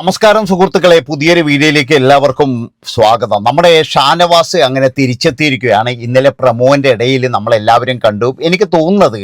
നമസ്കാരം സുഹൃത്തുക്കളെ പുതിയൊരു വീഡിയോയിലേക്ക് എല്ലാവർക്കും സ്വാഗതം. നമ്മുടെ ഷാനവാസ് അങ്ങനെ തിരിച്ചെത്തിയിരിക്കുകയാണ്. ഇന്നലെ പ്രമോന്റെ ഇടയിൽ നമ്മളെല്ലാവരും കണ്ടു. എനിക്ക് തോന്നുന്നത്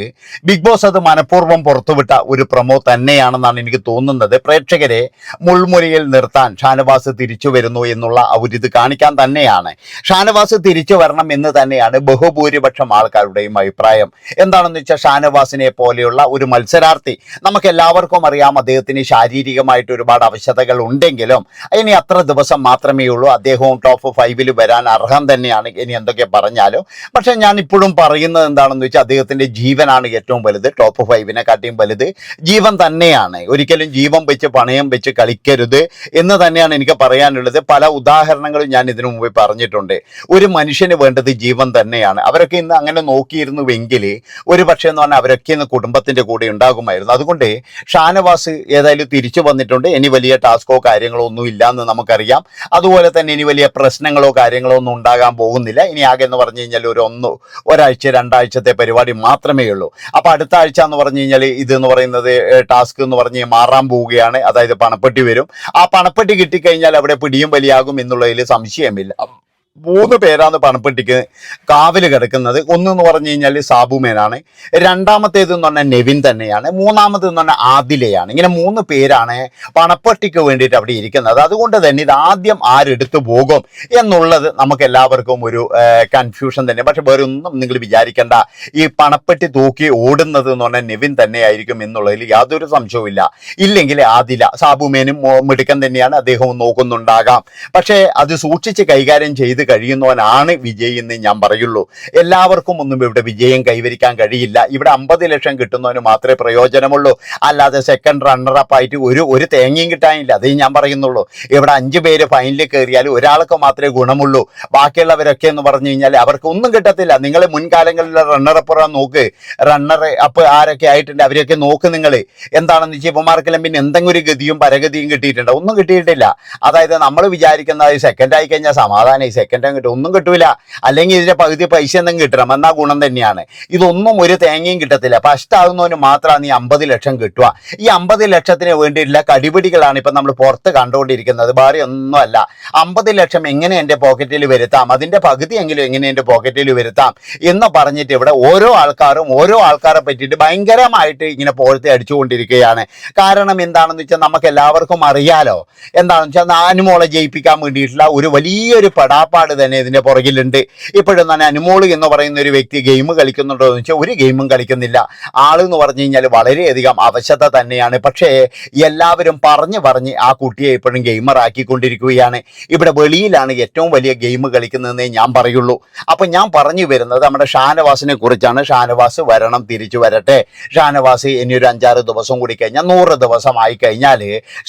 ബിഗ് ബോസ് അത് മനഃപൂർവം പുറത്തുവിട്ട ഒരു പ്രമോ തന്നെയാണെന്നാണ് എനിക്ക് തോന്നുന്നത്. പ്രേക്ഷകരെ മുൾമുരയിൽ നിർത്താൻ ഷാനവാസ് തിരിച്ചു വരുന്നു എന്നുള്ള ആ ഒരു ഇത് കാണിക്കാൻ തന്നെയാണ്. ഷാനവാസ് തിരിച്ചു വരണം എന്ന് തന്നെയാണ് ബഹുഭൂരിപക്ഷം ആൾക്കാരുടെയും അഭിപ്രായം. എന്താണെന്ന് വെച്ചാൽ ഷാനവാസിനെ പോലെയുള്ള ഒരു മത്സരാർത്ഥി നമുക്ക് എല്ലാവർക്കും അറിയാം അദ്ദേഹത്തിന് ശാരീരികമായിട്ട് ഒരുപാട് അവശതകൾ ഉണ്ടെങ്കിലും ഇനി അത്ര ദിവസം മാത്രമേ ഉള്ളൂ. അദ്ദേഹവും ടോപ്പ് ഫൈവിൽ വരാൻ അർഹം തന്നെയാണ് ഇനി എന്തൊക്കെ പറഞ്ഞാലും. പക്ഷേ ഞാൻ ഇപ്പോഴും പറയുന്നത് എന്താണെന്ന് വെച്ചാൽ അദ്ദേഹത്തിന്റെ ജീവനാണ് ഏറ്റവും വലുത്. ടോപ്പ് ഫൈവിനെക്കാട്ടിയും വലുത്. ജീവൻ തന്നെയാണ്. ഒരിക്കലും ജീവൻ വെച്ച് പണയം വെച്ച് കളിക്കരുത് എന്ന് തന്നെയാണ് എനിക്ക് പറയാനുള്ളത്. പല ഉദാഹരണങ്ങളും ഞാൻ ഇതിനു മുമ്പ് പറഞ്ഞിട്ടുണ്ട്. ഒരു മനുഷ്യന് വേണ്ടത് ജീവൻ തന്നെയാണ്. അവരൊക്കെ ഇന്ന് അങ്ങനെ നോക്കിയിരുന്നുവെങ്കിൽ ഒരു പക്ഷേ എന്ന് പറഞ്ഞാൽ അവരൊക്കെ ഇന്ന് കുടുംബത്തിന്റെ കൂടെ ഉണ്ടാകുമായിരുന്നു. അതുകൊണ്ട് ഷാനവാസ് ഏതായാലും തിരിച്ചു വന്നിട്ടുണ്ട്. ഇനി വലിയ ടാസ്കോ കാര്യങ്ങളോ ഒന്നും ഇല്ല എന്ന് നമുക്കറിയാം. അതുപോലെ തന്നെ ഇനി വലിയ പ്രശ്നങ്ങളോ കാര്യങ്ങളോ ഒന്നും ഉണ്ടാകാൻ പോകുന്നില്ല. ഇനി ആകെ എന്ന് പറഞ്ഞു കഴിഞ്ഞാൽ ഒരു ഒന്ന് ഒരാഴ്ച രണ്ടാഴ്ചത്തെ പരിപാടി മാത്രമേ ഉള്ളൂ. അപ്പോൾ അടുത്ത ആഴ്ച എന്ന് പറഞ്ഞു കഴിഞ്ഞാൽ ഇത് എന്ന് പറയുന്നത് ടാസ്ക് എന്ന് പറഞ്ഞ് മാറാൻ പോവുകയാണ്. അതായത് പണപ്പെട്ടി വരും. ആ പണപ്പെട്ടി കിട്ടിക്കഴിഞ്ഞാൽ അവിടെ പിടിയും വലിയാകും എന്നുള്ളതിൽ സംശയമില്ല. മൂന്ന് പേരാണ് പണപ്പെട്ടിക്ക് കാവൽ കിടക്കുന്നത്. ഒന്നെന്ന് പറഞ്ഞു കഴിഞ്ഞാൽ സാബുമേനാണ് രണ്ടാമത്തേത് എന്ന് പറഞ്ഞാൽ നെവിൻ തന്നെയാണ്. മൂന്നാമത് എന്ന് പറഞ്ഞാൽ ആദിലയാണ്. ഇങ്ങനെ മൂന്ന് പേരാണ് പണപ്പെട്ടിക്ക് വേണ്ടിയിട്ട് അവിടെ ഇരിക്കുന്നത്. അതുകൊണ്ട് തന്നെ ഇത് ആദ്യം ആരെടുത്തു പോകും എന്നുള്ളത് നമുക്ക് എല്ലാവർക്കും ഒരു കൺഫ്യൂഷൻ തന്നെ. പക്ഷെ വേറെ ഒന്നും നിങ്ങൾ വിചാരിക്കേണ്ട. ഈ പണപ്പെട്ടി തൂക്കി ഓടുന്നത് എന്ന് പറഞ്ഞാൽ നെവിൻ തന്നെയായിരിക്കും എന്നുള്ളതിൽ യാതൊരു സംശയവുമില്ല. ഇല്ലെങ്കിൽ ആദില സാബുമേനും മിടുക്കൻ തന്നെയാണ്. അദ്ദേഹവും നോക്കുന്നുണ്ടാകാം. പക്ഷേ അത് സൂക്ഷിച്ച് കൈകാര്യം ചെയ്ത് കഴിയുന്നവനാണ് വിജയ് എന്ന് ഞാൻ പറയുള്ളൂ. എല്ലാവർക്കും ഒന്നും ഇവിടെ വിജയം കൈവരിക്കാൻ കഴിയില്ല. ഇവിടെ അമ്പത് ലക്ഷം കിട്ടുന്നവന് മാത്രമേ പ്രയോജനമുള്ളൂ. അല്ലാതെ സെക്കൻഡ് റണ്ണറപ്പ് ആയിട്ട് ഒരു ഒരു തേങ്ങയും കിട്ടാനില്ല. അതേ ഞാൻ പറയുന്നുള്ളൂ. ഇവിടെ അഞ്ച് പേര് ഫൈനലിൽ കയറിയാൽ ഒരാൾക്ക് മാത്രമേ ഗുണമുള്ളൂ. ബാക്കിയുള്ളവരൊക്കെ എന്ന് പറഞ്ഞു കഴിഞ്ഞാൽ അവർക്ക് ഒന്നും കിട്ടത്തില്ല. നിങ്ങൾ മുൻകാലങ്ങളിലെ റണ്ണറപ്പുറ നോക്ക്. റണ്ണർ അപ്പ് ആരൊക്കെ ആയിട്ടുണ്ട് അവരെയൊക്കെ നോക്ക് നിങ്ങൾ എന്താണെന്ന് വെച്ചാൽ ഇപ്പമാർക്കെല്ലാം പിന്നെ എന്തെങ്കിലും ഒരു ഗതിയും പരഗതിയും കിട്ടിയിട്ടുണ്ട്. ഒന്നും കിട്ടിയിട്ടില്ല. അതായത് നമ്മൾ വിചാരിക്കുന്നത് സെക്കൻഡ് ആയി കഴിഞ്ഞാൽ സമാധാനമായി സെക്കൻഡ് ഹാൻഡ് കിട്ടും. ഒന്നും കിട്ടൂല. അല്ലെങ്കിൽ ഇതിന്റെ പകുതി പൈസ എന്തെങ്കിലും കിട്ടണം. എന്നാ ഗുണം തന്നെയാണ്. ഇതൊന്നും ഒരു തേങ്ങയും കിട്ടത്തില്ല. ഫസ്റ്റ് ആകുന്നവന് മാത്രമാണ് ഈ അമ്പത് ലക്ഷം കിട്ടുക. ഈ അമ്പത് ലക്ഷത്തിന് വേണ്ടിയിട്ടുള്ള കടിപിടികളാണ് ഇപ്പൊ നമ്മൾ പുറത്ത് കണ്ടുകൊണ്ടിരിക്കുന്നത്. വേറെ ഒന്നുമല്ല. അമ്പത് ലക്ഷം എങ്ങനെ എന്റെ പോക്കറ്റിൽ വരുത്താം? അതിന്റെ പകുതി എങ്കിലും എങ്ങനെ എന്റെ പോക്കറ്റിൽ വരുത്താം? എന്ന് പറഞ്ഞിട്ട് ഇവിടെ ഓരോ ആൾക്കാരും ഓരോ ആൾക്കാരെ പറ്റിയിട്ട് ഭയങ്കരമായിട്ട് ഇങ്ങനെ പോഴത്തെ അടിച്ചുകൊണ്ടിരിക്കുകയാണ്. കാരണം എന്താണെന്ന് വെച്ചാൽ നമുക്ക് എല്ലാവർക്കും അറിയാലോ. എന്താണെന്ന് വെച്ചാൽ നാനുമോളെ ജയിപ്പിക്കാൻ വേണ്ടിയിട്ടുള്ള ഒരു വലിയൊരു പടാപ്പാട് തന്നെ ഇതിന്റെ പുറകിലുണ്ട്. ഇപ്പോഴും തന്നെ അനുമോൾ എന്ന് പറയുന്ന ഒരു വ്യക്തി ഗെയിം കളിക്കുന്നുണ്ടോ എന്ന് വെച്ചാൽ ഒരു ഗെയിമും കളിക്കുന്നില്ല. ആളെന്ന് പറഞ്ഞു കഴിഞ്ഞാൽ വളരെയധികം അവശത തന്നെയാണ്. പക്ഷേ എല്ലാവരും പറഞ്ഞ് പറഞ്ഞ് ആ കുട്ടിയെ ഇപ്പോഴും ഗെയിമറാക്കിക്കൊണ്ടിരിക്കുകയാണ് ഇവിടെ വെളിയിലാണ് ഏറ്റവും വലിയ ഗെയിം കളിക്കുന്നതെന്നേ ഞാൻ പറയുള്ളൂ. അപ്പം ഞാൻ പറഞ്ഞു വരുന്നത് നമ്മുടെ ഷാനവാസിനെ കുറിച്ചാണ്. ഷാനവാസ് വരണം തിരിച്ചു വരട്ടെ. ഷാനവാസ് ഇനി ഒരു അഞ്ചാറ് ദിവസം കൂടി കഴിഞ്ഞാൽ നൂറ് ദിവസമായി കഴിഞ്ഞാൽ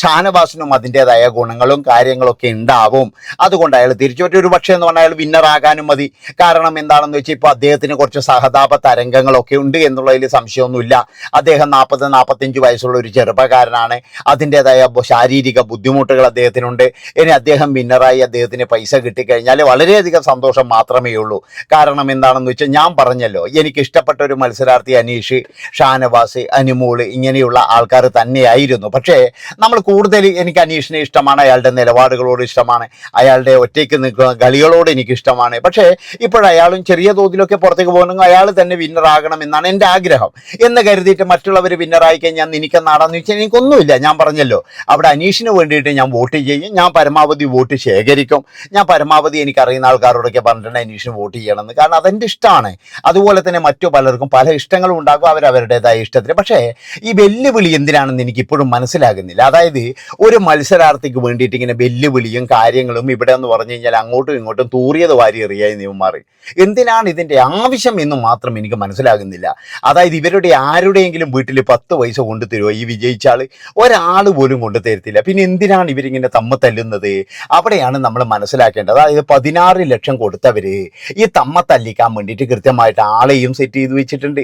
ഷാനവാസിനും അതിന്റെതായ ഗുണങ്ങളും കാര്യങ്ങളൊക്കെ ഉണ്ടാവും. അതുകൊണ്ട് അയാൾ തിരിച്ചു വരും ഒരു പക്ഷേ എന്ന് പറഞ്ഞാൽ വിന്നർ ആകാനും മതി. കാരണം എന്താണെന്ന് വെച്ചാൽ ഇപ്പോൾ അദ്ദേഹത്തിന് കുറച്ച് സഹതാപ തരംഗങ്ങളൊക്കെ ഉണ്ട് എന്നുള്ളതിൽ സംശയമൊന്നുമില്ല. അദ്ദേഹം നാൽപ്പത് നാൽപ്പത്തഞ്ച് വയസ്സുള്ള ഒരു ചെറുപ്പക്കാരനാണ്. അതിന്റെതായ ശാരീരിക ബുദ്ധിമുട്ടുകൾ അദ്ദേഹത്തിനുണ്ട്. ഇനി അദ്ദേഹം വിന്നറായി അദ്ദേഹത്തിന് പൈസ കിട്ടിക്കഴിഞ്ഞാൽ വളരെയധികം സന്തോഷം മാത്രമേ ഉള്ളൂ. കാരണം എന്താണെന്ന് വെച്ചാൽ ഞാൻ പറഞ്ഞല്ലോ എനിക്ക് ഇഷ്ടപ്പെട്ട ഒരു മത്സരാർത്ഥി അനീഷ് ഷാനവാസ് അനുമോൾ ഇങ്ങനെയുള്ള ആൾക്കാർ തന്നെയായിരുന്നു. പക്ഷേ നമ്മൾ കൂടുതൽ എനിക്ക് അനീഷിനെ ഇഷ്ടമാണ് അയാളുടെ നിലപാടുകളോട് ഇഷ്ടമാണ്. അയാളുടെ ഒറ്റയ്ക്ക് നിൽക്കുന്ന കളികളോട് എനിക്കിഷ്ടമാണ്. പക്ഷേ ഇപ്പോഴയാളും ചെറിയ തോതിലൊക്കെ പുറത്തേക്ക് പോകണമെങ്കിൽ അയാൾ തന്നെ വിന്നർ ആകണം എന്നാണ് എന്റെ ആഗ്രഹം. എന്ന് കരുതിയിട്ട് മറ്റുള്ളവർ വിന്നറായി കഴിഞ്ഞാൽ നിനക്കെന്നാണെന്ന് വെച്ചാൽ എനിക്കൊന്നുമില്ല. ഞാൻ പറഞ്ഞല്ലോ അവിടെ അനീഷിന് വേണ്ടിയിട്ട് ഞാൻ വോട്ട് ചെയ്യും. ഞാൻ പരമാവധി വോട്ട് ശേഖരിക്കും. ഞാൻ പരമാവധി എനിക്കറിയുന്ന ആൾക്കാരോടൊക്കെ പറഞ്ഞിട്ടുണ്ട് അനീഷിന് വോട്ട് ചെയ്യണമെന്ന്. കാരണം അതെന്റെ ഇഷ്ടമാണ്. അതുപോലെ തന്നെ മറ്റു പലർക്കും പല ഇഷ്ടങ്ങളും ഉണ്ടാകും അവരവരുടേതായ ഇഷ്ടത്തിന്. പക്ഷേ ഈ വെല്ലുവിളി എന്തിനാണെന്ന് എനിക്ക് ഇപ്പോഴും മനസ്സിലാകുന്നില്ല. അതായത് ഒരു മത്സരാർത്ഥിക്ക് വേണ്ടിയിട്ട് ഇങ്ങനെ വെല്ലുവിളിയും കാര്യങ്ങളും ഇവിടെ എന്ന് പറഞ്ഞു കഴിഞ്ഞാൽ അങ്ങോട്ടും ഇങ്ങോട്ടും തൂറിയത് വാരി എറിയായി നിയമം മാറി എന്തിനാണ് ഇതിന്റെ ആവശ്യം എന്ന് മാത്രം എനിക്ക് മനസ്സിലാകുന്നില്ല. അതായത് ഇവരുടെ ആരുടെയെങ്കിലും വീട്ടിൽ പത്ത് പൈസ കൊണ്ടു തരുമോ ഈ വിജയിച്ചാൾ ഒരാൾ പോലും കൊണ്ടു തരത്തില്ല. പിന്നെ എന്തിനാണ് ഇവരിങ്ങനെ തമ്മ തല്ലുന്നത്? അവിടെയാണ് നമ്മൾ മനസ്സിലാക്കേണ്ടത്. അതായത് പതിനാറ് ലക്ഷം കൊടുത്തവർ ഈ തമ്മ തല്ലിക്കാൻ വേണ്ടിയിട്ട് കൃത്യമായിട്ട് ആളെയും സെറ്റ് ചെയ്ത് വെച്ചിട്ടുണ്ട്.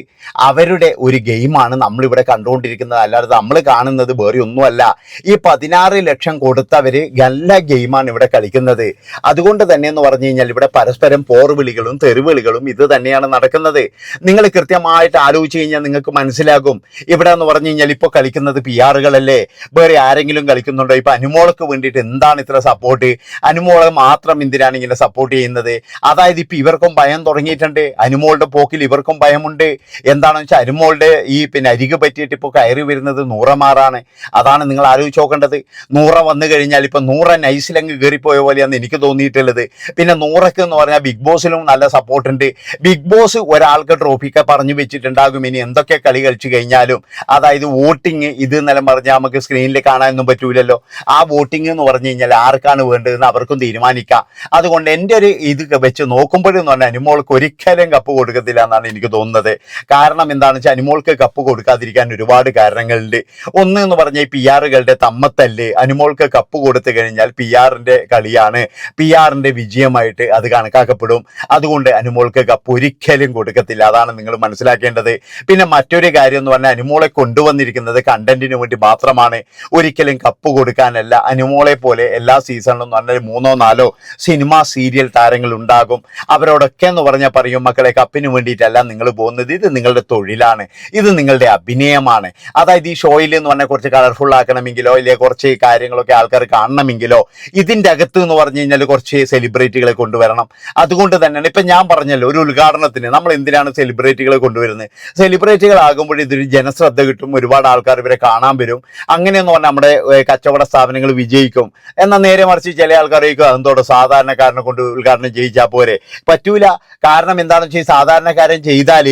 അവരുടെ ഒരു ഗെയിമാണ് നമ്മളിവിടെ കണ്ടുകൊണ്ടിരിക്കുന്നത്. അല്ലാതെ നമ്മൾ കാണുന്നത് വേറെ ഒന്നുമല്ല. ഈ പതിനാറ് ലക്ഷം കൊടുത്തവർ നല്ല ഗെയിമാണ് ഇവിടെ കളിക്കുന്നത്. അതുകൊണ്ട് തന്നെ തന്നെയെന്ന് പറഞ്ഞു കഴിഞ്ഞാൽ ഇവിടെ പരസ്പരം പോർവിളികളും തെരുവിളികളും ഇത് തന്നെയാണ് നടക്കുന്നത്. നിങ്ങൾ കൃത്യമായിട്ട് ആലോചിച്ച് കഴിഞ്ഞാൽ നിങ്ങൾക്ക് മനസ്സിലാകും. ഇവിടെ എന്ന് പറഞ്ഞു കഴിഞ്ഞാൽ ഇപ്പോൾ കളിക്കുന്നത് പി ആറുകളല്ലേ വേറെ ആരെങ്കിലും കളിക്കുന്നുണ്ടോ? ഇപ്പം അനുമോളക്ക് വേണ്ടിയിട്ട് എന്താണ് ഇത്ര സപ്പോർട്ട് അനുമോളെ മാത്രം എന്തിനാണ് ഇങ്ങനെ സപ്പോർട്ട് ചെയ്യുന്നത്? അതായത് ഇപ്പം ഇവർക്കും ഭയം തുടങ്ങിയിട്ടുണ്ട്. അനുമോളുടെ പോക്കിൽ ഇവർക്കും ഭയമുണ്ട്. എന്താണെന്ന് വെച്ചാൽ അനുമോളുടെ ഈ പിന്നെ അരികു പറ്റിയിട്ട് ഇപ്പോൾ കയറി വരുന്നത് നൂറമാറാണ്. അതാണ് നിങ്ങൾ ആലോചിച്ച് നോക്കേണ്ടത്. നൂറ വന്നു കഴിഞ്ഞാൽ ഇപ്പം നൂറ നൈസിലങ്ങ് കയറിപ്പോയ പോലെയാണ് എനിക്ക് തോന്നിയിട്ടുള്ളത്. പിന്നെ നൂറക്ക് എന്ന് പറഞ്ഞാൽ ബിഗ് ബോസിലും നല്ല സപ്പോർട്ട് ഉണ്ട്. ബിഗ് ബോസ് ഒരാൾക്ക് ട്രോഫിയൊക്കെ പറഞ്ഞു വെച്ചിട്ടുണ്ടാകും. ഇനി എന്തൊക്കെ കളി കളിച്ചു കഴിഞ്ഞാലും. അതായത് വോട്ടിങ് ഇത് എന്നെല്ലാം പറഞ്ഞാൽ നമുക്ക് സ്ക്രീനിൽ കാണാനൊന്നും പറ്റൂലല്ലോ. ആ വോട്ടിംഗ് എന്ന് പറഞ്ഞു കഴിഞ്ഞാൽ ആർക്കാണ് വേണ്ടതെന്ന് അവർക്കും തീരുമാനിക്കാം. അതുകൊണ്ട് എന്റെ ഒരു ഇത് വെച്ച് നോക്കുമ്പോഴെന്ന് പറഞ്ഞാൽ അനുമോൾക്ക് ഒരിക്കലും കപ്പ് കൊടുക്കത്തില്ല എന്നാണ് എനിക്ക് തോന്നുന്നത്. കാരണം എന്താണെന്ന് വെച്ചാൽ അനുമോൾക്ക് കപ്പ് കൊടുക്കാതിരിക്കാൻ ഒരുപാട് കാരണങ്ങളുണ്ട്. ഒന്ന് എന്ന് പറഞ്ഞാൽ പി ആറുകളുടെ തമ്മത്തല്ല്. അനുമോൾക്ക് കപ്പ് കൊടുത്തു കഴിഞ്ഞാൽ പി ആറിന്റെ കളിയാണ്. പി ആറിന്റെ വിജയമായിട്ട് അത് കണക്കാക്കപ്പെടും. അതുകൊണ്ട് അനുമോൾക്ക് കപ്പ് ഒരിക്കലും കൊടുക്കത്തില്ല. അതാണ് നിങ്ങൾ മനസ്സിലാക്കേണ്ടത്. പിന്നെ മറ്റൊരു കാര്യം എന്ന് പറഞ്ഞാൽ അനുമോളെ കൊണ്ടുവന്നിരിക്കുന്നത് കണ്ടന്റിന് വേണ്ടി മാത്രമാണ്. ഒരിക്കലും കപ്പ് കൊടുക്കാനല്ല. അനുമോളെ പോലെ എല്ലാ സീസണിലും പറഞ്ഞാൽ മൂന്നോ നാലോ സിനിമ സീരിയൽ താരങ്ങൾ ഉണ്ടാകും. അവരോടൊക്കെ എന്ന് പറഞ്ഞാൽ പറയും മക്കളെ കപ്പിന് വേണ്ടിയിട്ടല്ല നിങ്ങൾ പോകുന്നത്. ഇത് നിങ്ങളുടെ തൊഴിലാണ്. ഇത് നിങ്ങളുടെ അഭിനയമാണ്. അതായത് ഈ ഷോയിൽ എന്ന് പറഞ്ഞാൽ കുറച്ച് കളർഫുൾ ആക്കണമെങ്കിലോ ഇല്ലെങ്കിൽ കുറച്ച് കാര്യങ്ങളൊക്കെ ആൾക്കാർ കാണണമെങ്കിലോ ഇതിന്റെ അകത്ത് എന്ന് പറഞ്ഞു കഴിഞ്ഞാൽ കുറച്ച് സെലിബ്രിറ്റികളെ കൊണ്ടുവരണം. അതുകൊണ്ട് തന്നെയാണ് ഇപ്പം ഞാൻ പറഞ്ഞല്ലോ ഒരു ഉദ്ഘാടനത്തിന് നമ്മൾ എന്തിനാണ് സെലിബ്രിറ്റികളെ കൊണ്ടുവരുന്നത്? സെലിബ്രിറ്റികൾ ആകുമ്പോൾ ഇതൊരു ജനശ്രദ്ധ കിട്ടും ഒരുപാട് ആൾക്കാർ ഇവരെ കാണാൻ വരും. അങ്ങനെയെന്ന് പറഞ്ഞാൽ നമ്മുടെ കച്ചവട സ്ഥാപനങ്ങൾ വിജയിക്കും. എന്നാൽ നേരെ മറിച്ച് ചില ആൾക്കാർ അതെന്തോടെ സാധാരണക്കാരനെ കൊണ്ട് ഉദ്ഘാടനം ചെയ്യിച്ചാൽ പോരെ? പറ്റൂല. കാരണം എന്താണെന്ന് വെച്ചാൽ സാധാരണക്കാരൻ ചെയ്താൽ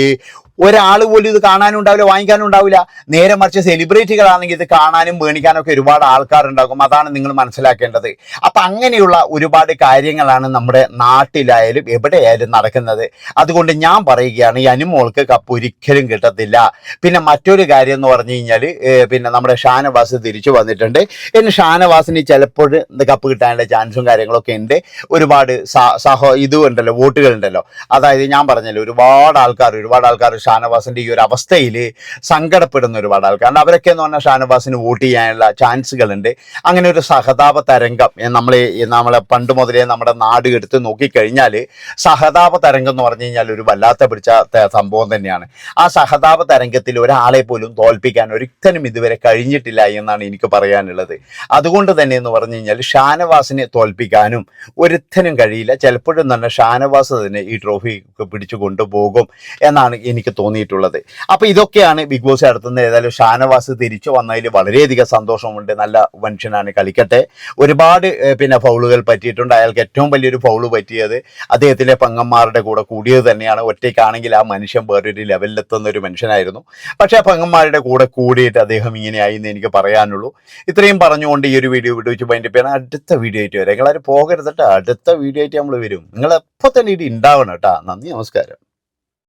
ഒരാൾ പോലും ഇത് കാണാനും ഉണ്ടാവില്ല വാങ്ങിക്കാനും ഉണ്ടാവില്ല. നേരെ മറിച്ച് സെലിബ്രിറ്റികളാണെങ്കിൽ ഇത് കാണാനും മേണിക്കാനും ഒക്കെ ഒരുപാട് ആൾക്കാരുണ്ടാകും. അതാണ് നിങ്ങൾ മനസ്സിലാക്കേണ്ടത്. അപ്പം അങ്ങനെയുള്ള ഒരുപാട് കാര്യങ്ങളാണ് നമ്മുടെ നാട്ടിലായാലും എവിടെയായാലും നടക്കുന്നത്. അതുകൊണ്ട് ഞാൻ പറയുകയാണ് ഈ അനുമോൾക്ക് കപ്പ് ഒരിക്കലും കിട്ടത്തില്ല. പിന്നെ മറ്റൊരു കാര്യം എന്ന് പറഞ്ഞു കഴിഞ്ഞാൽ പിന്നെ നമ്മുടെ ഷാനവാസ് തിരിച്ചു വന്നിട്ടുണ്ട്. ഇനി ഷാനവാസിന് ചിലപ്പോൾ കപ്പ് കിട്ടാനുള്ള ചാൻസും കാര്യങ്ങളൊക്കെ ഉണ്ട്. ഒരുപാട് സഹോ ഇതും ഉണ്ടല്ലോ വോട്ടുകൾ ഉണ്ടല്ലോ. അതായത് ഞാൻ പറഞ്ഞല്ലോ ഒരുപാട് ആൾക്കാർ ഒരുപാട് ആൾക്കാർ ഷാനവാസിന്റെ ഈ ഒരു അവസ്ഥയിൽ സങ്കടപ്പെടുന്ന ഒരുപാട് ആൾക്കാർ കാരണം അവരൊക്കെ എന്ന് പറഞ്ഞാൽ ഷാനവാസിന് വോട്ട് ചെയ്യാനുള്ള ചാൻസുകളുണ്ട്. അങ്ങനെ ഒരു സഹതാപ തരംഗം നമ്മൾ നമ്മളെ പണ്ട് മുതലേ നമ്മുടെ നാട് എടുത്ത് നോക്കിക്കഴിഞ്ഞാൽ സഹതാപ തരംഗം എന്ന് പറഞ്ഞു കഴിഞ്ഞാൽ ഒരു വല്ലാത്ത പിടിച്ച സംഭവം തന്നെയാണ്. ആ സഹതാപ തരംഗത്തിൽ ഒരാളെ പോലും തോൽപ്പിക്കാൻ ഒരിക്കലും ഇതുവരെ കഴിഞ്ഞിട്ടില്ല എന്നാണ് എനിക്ക് പറയാനുള്ളത്. അതുകൊണ്ട് തന്നെ എന്ന് പറഞ്ഞു കഴിഞ്ഞാൽ ഷാനവാസിനെ തോൽപ്പിക്കാനും ഒരുത്തനും കഴിയില്ല. ചിലപ്പോഴും തന്നെ ഷാനവാസ് തന്നെ ഈ ട്രോഫി പിടിച്ചു കൊണ്ടുപോകും എന്നാണ് എനിക്ക് തോന്നിയിട്ടുള്ളത്. അപ്പോൾ ഇതൊക്കെയാണ് ബിഗ് ബോസ് നടത്തുന്നത് ഏതായാലും ഷാനവാസ് തിരിച്ചു വന്നതിൽ വളരെയധികം സന്തോഷമുണ്ട്. നല്ല മനുഷ്യനാണ് കളിക്കട്ടെ. ഒരുപാട് പിന്നെ ഫൗളുകൾ പറ്റിയിട്ടുണ്ട്. അയാൾക്ക് ഏറ്റവും വലിയൊരു ഫൗൾ പറ്റിയത് അദ്ദേഹത്തിന്റെ പങ്ങന്മാരുടെ കൂടെ കൂടിയത് തന്നെയാണ്. ഒറ്റയ്ക്കാണെങ്കിൽ ആ മനുഷ്യൻ വേറൊരു ലെവലിലെത്തുന്ന ഒരു മനുഷ്യനായിരുന്നു. പക്ഷേ ആ പങ്ങന്മാരുടെ കൂടെ കൂടിയിട്ട് അദ്ദേഹം ഇങ്ങനെയായി എന്ന് എനിക്ക് പറയാനുള്ളൂ. ഇത്രയും പറഞ്ഞുകൊണ്ട് ഈ ഒരു വീഡിയോ വിട്ടു വെച്ച് അതിന്റെ പിന്നെ അടുത്ത വീഡിയോ ആയിട്ട് വരാം. നിങ്ങളാരും പോകരുത് കേട്ടോ. അടുത്ത വീഡിയോ ആയിട്ട് നമ്മൾ വരും. നിങ്ങൾ എപ്പോൾ തന്നെ ഇത് ഉണ്ടാവണം കേട്ടോ. നന്ദി നമസ്കാരം.